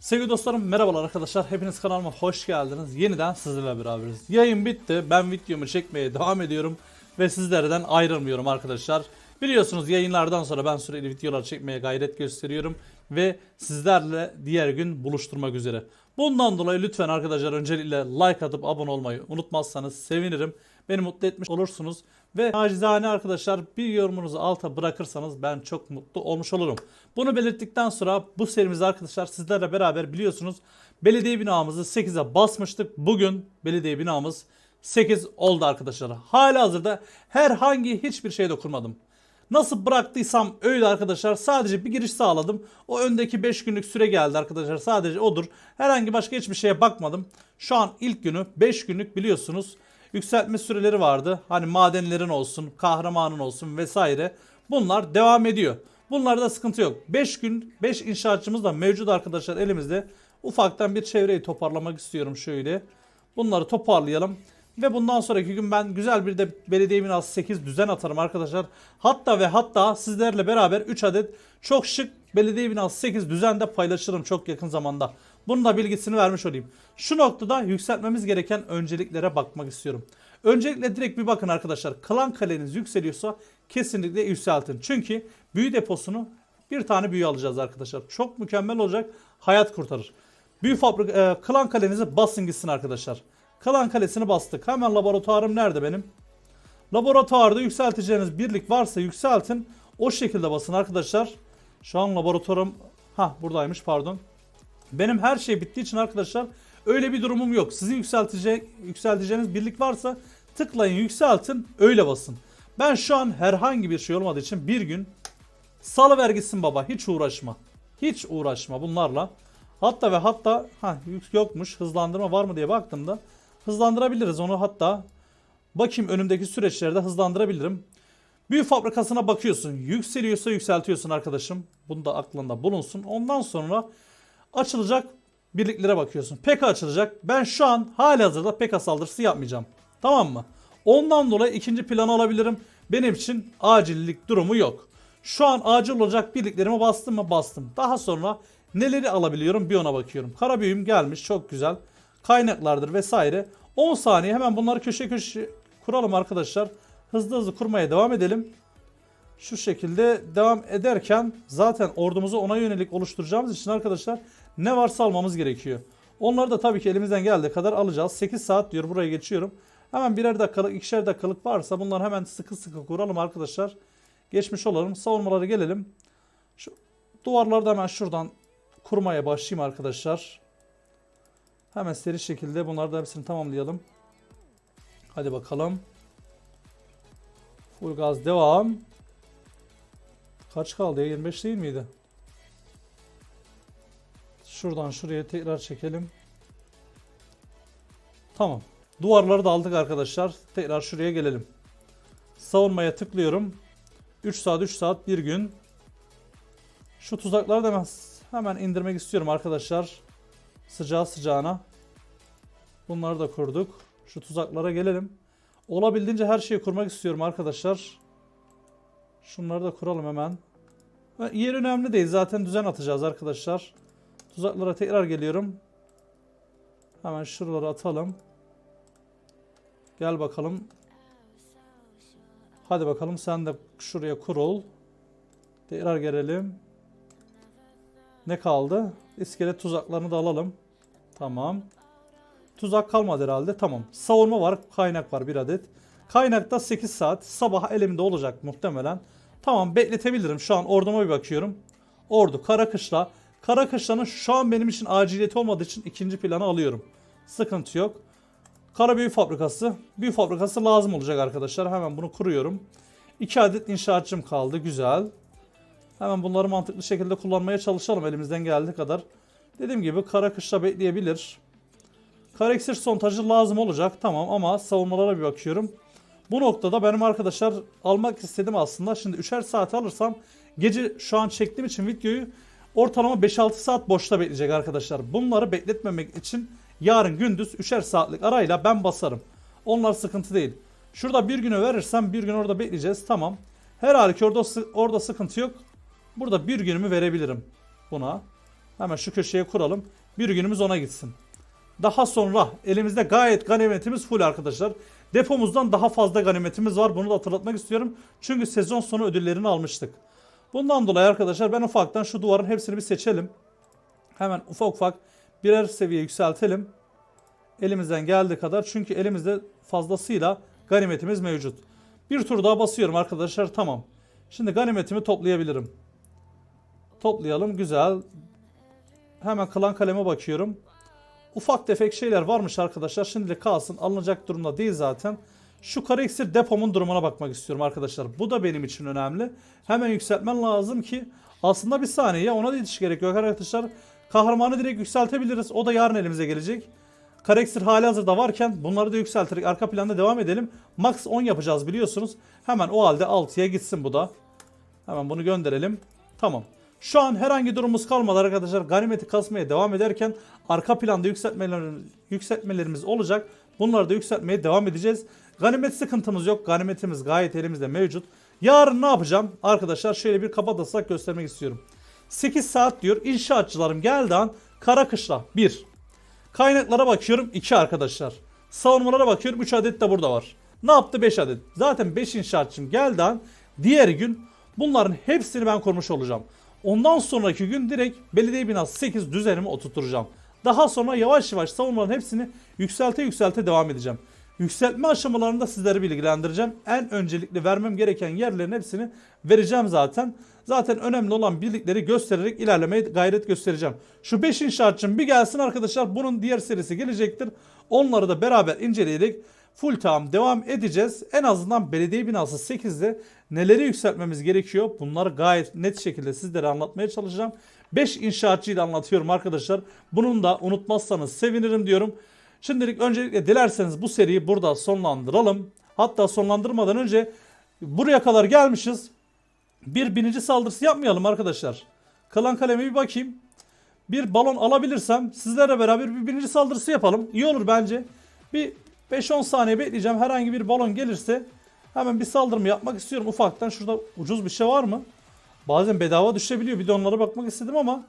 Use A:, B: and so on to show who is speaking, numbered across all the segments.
A: Sevgili dostlarım merhabalar arkadaşlar. Hepiniz kanalıma hoş geldiniz. Yeniden sizlerle beraberiz. Yayın bitti. Ben videomu çekmeye devam ediyorum. Ve sizlerden ayrılmıyorum arkadaşlar. Biliyorsunuz yayınlardan sonra ben sürekli videolar çekmeye gayret gösteriyorum. Ve sizlerle diğer gün buluşturmak üzere. Bundan dolayı lütfen arkadaşlar öncelikle like atıp abone olmayı unutmazsanız sevinirim. Beni mutlu etmiş olursunuz. Ve acizane arkadaşlar bir yorumunuzu alta bırakırsanız ben çok mutlu olmuş olurum. Bunu belirttikten sonra bu serimizde arkadaşlar sizlerle beraber biliyorsunuz belediye binamızı 8'e basmıştık. Bugün belediye binamız 8 oldu arkadaşlar. Hala hazırda herhangi hiçbir şey dokunmadım. Nasıl bıraktıysam öyle arkadaşlar. Sadece bir giriş sağladım. O öndeki 5 günlük süre geldi arkadaşlar. Sadece odur. Herhangi başka hiçbir şeye bakmadım. Şu an ilk günü 5 günlük biliyorsunuz. Yükseltme süreleri vardı. Hani madenlerin olsun, kahramanın olsun vesaire. Bunlar devam ediyor. Bunlarda sıkıntı yok. 5 gün 5 inşaatçımız da mevcut arkadaşlar elimizde. Ufaktan bir çevreyi toparlamak istiyorum şöyle. Bunları toparlayalım. Ve bundan sonraki gün ben güzel bir de belediye binası 8 düzen atarım arkadaşlar. Hatta ve hatta sizlerle beraber 3 adet çok şık belediye binası 8 düzende paylaşırım çok yakın zamanda. Bunun da bilgisini vermiş olayım. Şu noktada yükseltmemiz gereken önceliklere bakmak istiyorum. Öncelikle direkt bir bakın arkadaşlar. Klan kaleniz yükseliyorsa kesinlikle yükseltin. Çünkü büyü deposunu bir tane büyü alacağız arkadaşlar. Çok mükemmel olacak. Hayat kurtarır. Büyü fabrik e, klan kalenizi basın gitsin arkadaşlar. Klan kalesini bastık. Hemen laboratuvarım nerede benim? Laboratuvarda yükselteceğiniz birlik varsa yükseltin. O şekilde basın arkadaşlar. Şu an laboratuvarım ha buradaymış pardon. Benim her şey bittiği için arkadaşlar öyle bir durumum yok. Sizin yükseltecek yükselteceğiniz birlik varsa tıklayın yükseltin öyle basın. Ben şu an herhangi bir şey olmadığı için bir gün salı vergisin baba hiç uğraşma. Hiç uğraşma bunlarla. Hatta ve hatta ha yük yokmuş hızlandırma var mı diye baktığımda hızlandırabiliriz onu hatta bakayım önümdeki süreçlerde hızlandırabilirim. Büyü fabrikasına bakıyorsun. Yükseliyorsa yükseltiyorsun arkadaşım. Bunu da aklında bulunsun. Ondan sonra açılacak birliklere bakıyorsun. PK açılacak. Ben şu an hali hazırda PK saldırısı yapmayacağım. Tamam mı? Ondan dolayı ikinci planı alabilirim. Benim için acillik durumu yok. Şu an acil olacak birliklerime bastım mı bastım. Daha sonra neleri alabiliyorum bir ona bakıyorum. Kara büyüm gelmiş çok güzel. Kaynaklardır vesaire. 10 saniye hemen bunları köşe köşe kuralım arkadaşlar. Hızlı hızlı kurmaya devam edelim. Şu şekilde devam ederken zaten ordumuzu ona yönelik oluşturacağımız için arkadaşlar ne varsa almamız gerekiyor. Onları da tabii ki elimizden geldiği kadar alacağız. 8 saat diyor buraya geçiyorum. Hemen birer dakikalık, ikişer dakikalık varsa bunları hemen sıkı sıkı kuralım arkadaşlar. Geçmiş olalım. Savunmaları gelelim. Şu duvarları da hemen şuradan kurmaya başlayayım arkadaşlar. Hemen seri şekilde bunları da hepsini tamamlayalım. Hadi bakalım. Full gaz devam. Kaç kaldı ya? 25 değil miydi? Şuradan şuraya tekrar çekelim. Tamam. Duvarları da aldık arkadaşlar. Tekrar şuraya gelelim. Savunmaya tıklıyorum. 3 saat 3 saat bir gün. Şu tuzakları da hemen, indirmek istiyorum arkadaşlar. Sıcağı sıcağına. Bunları da kurduk. Şu tuzaklara gelelim. Olabildiğince her şeyi kurmak istiyorum arkadaşlar. Şunları da kuralım hemen. Yer önemli değil. Zaten düzen atacağız arkadaşlar. Tuzaklara tekrar geliyorum. Hemen şuraları atalım. Gel bakalım. Hadi bakalım sen de şuraya kurul. Tekrar gelelim. Ne kaldı? İskelet tuzaklarını da alalım. Tamam. Tuzak kalmadı herhalde. Tamam. Savunma var. Kaynak var bir adet. Kaynakta 8 saat. Sabah elimde olacak muhtemelen. Tamam bekletebilirim. Şu an orduma bir bakıyorum. Ordu Karakışla. Karakışla'nın şu an benim için aciliyeti olmadığı için ikinci planı alıyorum. Sıkıntı yok. Kara büyü fabrikası. Büyü fabrikası lazım olacak arkadaşlar. Hemen bunu kuruyorum. 2 adet inşaatçım kaldı. Güzel. Hemen bunları mantıklı şekilde kullanmaya çalışalım elimizden geldiği kadar. Dediğim gibi kara kışla bekleyebilir. Kara iksir sontajı lazım olacak tamam ama savunmalara bir bakıyorum. Bu noktada benim arkadaşlar almak istedim aslında. Şimdi 3'er saat alırsam gece şu an çektiğim için videoyu ortalama 5-6 saat boşta bekleyecek arkadaşlar. Bunları bekletmemek için yarın gündüz 3'er saatlik arayla ben basarım. Onlar sıkıntı değil. Şurada bir güne verirsem bir gün orada bekleyeceğiz tamam. Her halükarda orada sıkıntı yok. Burada bir günümü verebilirim buna. Hemen şu köşeye kuralım. Bir günümüz ona gitsin. Daha sonra elimizde gayet ganimetimiz full arkadaşlar. Depomuzdan daha fazla ganimetimiz var. Bunu da hatırlatmak istiyorum. Çünkü sezon sonu ödüllerini almıştık. Bundan dolayı arkadaşlar ben ufaktan şu duvarın hepsini bir seçelim. Hemen ufak ufak birer seviye yükseltelim. Elimizden geldiği kadar. Çünkü elimizde fazlasıyla ganimetimiz mevcut. Bir tur daha basıyorum arkadaşlar. Tamam. Şimdi ganimetimi toplayabilirim. Toplayalım. Güzel. Hemen klan kaleme bakıyorum. Ufak tefek şeyler varmış arkadaşlar. Şimdilik kalsın. Alınacak durumda değil zaten. Şu kara iksir depomun durumuna bakmak istiyorum arkadaşlar. Bu da benim için önemli. Hemen yükseltmen lazım ki aslında bir saniye ona da yetiş gerek arkadaşlar. Kahramanı direkt yükseltebiliriz. O da yarın elimize gelecek. Kara iksir hali hazırda varken bunları da yükselterek arka planda devam edelim. Max 10 yapacağız biliyorsunuz. Hemen o halde 6'ya gitsin bu da. Hemen bunu gönderelim. Tamam. Şu an herhangi durumumuz kalmadı arkadaşlar. Ganimeti kasmaya devam ederken arka planda yükseltmelerimiz, yükseltmelerimiz olacak. Bunları da yükseltmeye devam edeceğiz. Ganimet sıkıntımız yok. Ganimetimiz gayet elimizde mevcut. Yarın ne yapacağım? Arkadaşlar şöyle bir kaba taslak göstermek istiyorum. 8 saat diyor. İnşaatçılarım geldi an kara kışla 1. Kaynaklara bakıyorum 2 arkadaşlar. Savunmalara bakıyorum 3 adet de burada var. Ne yaptı 5 adet. Zaten 5 inşaatçım geldi an diğer gün bunların hepsini ben kurmuş olacağım. Ondan sonraki gün direkt belediye binası 8 düzenimi oturtacağım. Daha sonra yavaş yavaş savunmaların hepsini yükselte yükselte devam edeceğim. Yükseltme aşamalarında sizleri bilgilendireceğim. En öncelikli vermem gereken yerlerin hepsini vereceğim zaten. Zaten önemli olan birlikleri göstererek ilerlemeye gayret göstereceğim. Şu 5 inşaatçım bir gelsin arkadaşlar. Bunun diğer serisi gelecektir. Onları da beraber inceleyerek full time devam edeceğiz. En azından belediye binası 8'de neleri yükseltmemiz gerekiyor bunları gayet net şekilde sizlere anlatmaya çalışacağım. 5 inşaatçıyı da anlatıyorum arkadaşlar. Bunun da unutmazsanız sevinirim diyorum. Şimdilik öncelikle dilerseniz bu seriyi burada sonlandıralım. Hatta sonlandırmadan önce buraya kadar gelmişiz. Bir binici saldırısı yapmayalım arkadaşlar. Klan kalemi bir bakayım. Bir balon alabilirsem sizlerle beraber bir binici saldırısı yapalım. İyi olur bence. Bir 5-10 saniye bekleyeceğim. Herhangi bir balon gelirse hemen bir saldırımı yapmak istiyorum ufaktan. Şurada ucuz bir şey var mı? Bazen bedava düşebiliyor. Bir de onlara bakmak istedim ama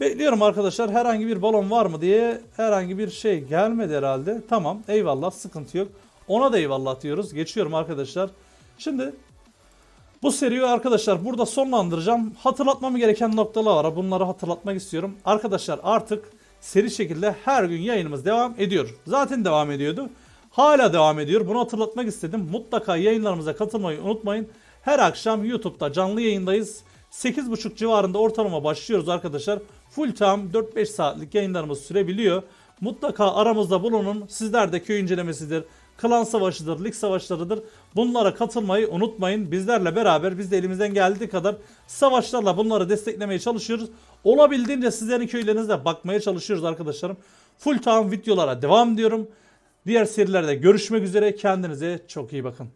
A: bekliyorum arkadaşlar. Herhangi bir balon var mı diye herhangi bir şey gelmedi herhalde. Tamam eyvallah sıkıntı yok. Ona da eyvallah diyoruz. Geçiyorum arkadaşlar. Şimdi bu seriyi arkadaşlar burada sonlandıracağım. Hatırlatmam gereken noktalar var. Bunları hatırlatmak istiyorum. Arkadaşlar artık seri şekilde her gün yayınımız devam ediyor. Zaten devam ediyordu. Hala devam ediyor. Bunu hatırlatmak istedim. Mutlaka yayınlarımıza katılmayı unutmayın. Her akşam YouTube'da canlı yayındayız. 8.30 civarında ortalama başlıyoruz arkadaşlar. Full time 4-5 saatlik yayınlarımız sürebiliyor. Mutlaka aramızda bulunun. Sizler de köy incelemesidir, klan savaşıdır, lig savaşlarıdır. Bunlara katılmayı unutmayın. Bizlerle beraber biz de elimizden geldiği kadar savaşlarla bunları desteklemeye çalışıyoruz. Olabildiğince sizlerin köylerinizde bakmaya çalışıyoruz arkadaşlarım. Full time videolara devam ediyorum. Diğer serilerde görüşmek üzere. Kendinize çok iyi bakın.